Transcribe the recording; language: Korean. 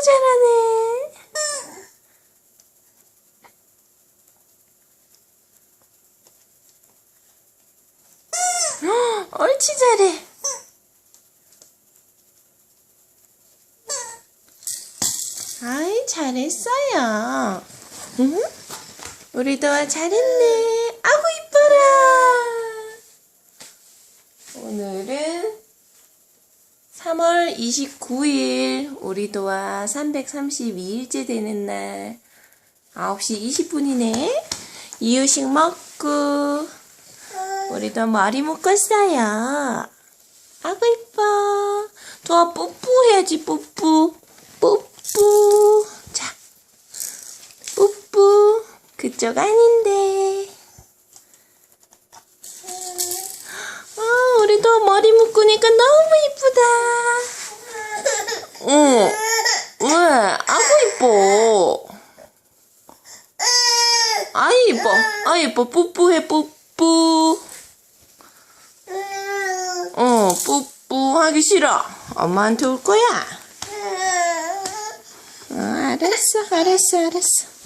잘하네. 헉, 옳지 잘해. 아이 잘했어요. 응? 우리 도아 잘했네. 아구 이뻐라. 오늘은 3월 29일 우리 도아 332일째 되는 날 9시 20분이네. 이유식 먹고 우리 도아 머리 묶었어요. 아구 이뻐. 도아 뿌뿌 해야지 뿌뿌. 뿌뿌. 자. 뿌뿌. 그쪽 아닌데. 아, 우리 도 머리 묶으니까 너무. 응. 왜? 아구 이뻐. 아 이뻐. 아 이뻐. 뿌뿌해 뿌뿌. 어, 뿌뿌 하기 싫어. 엄마한테 올 거야. 어, 알았어, 알았어, 알았어.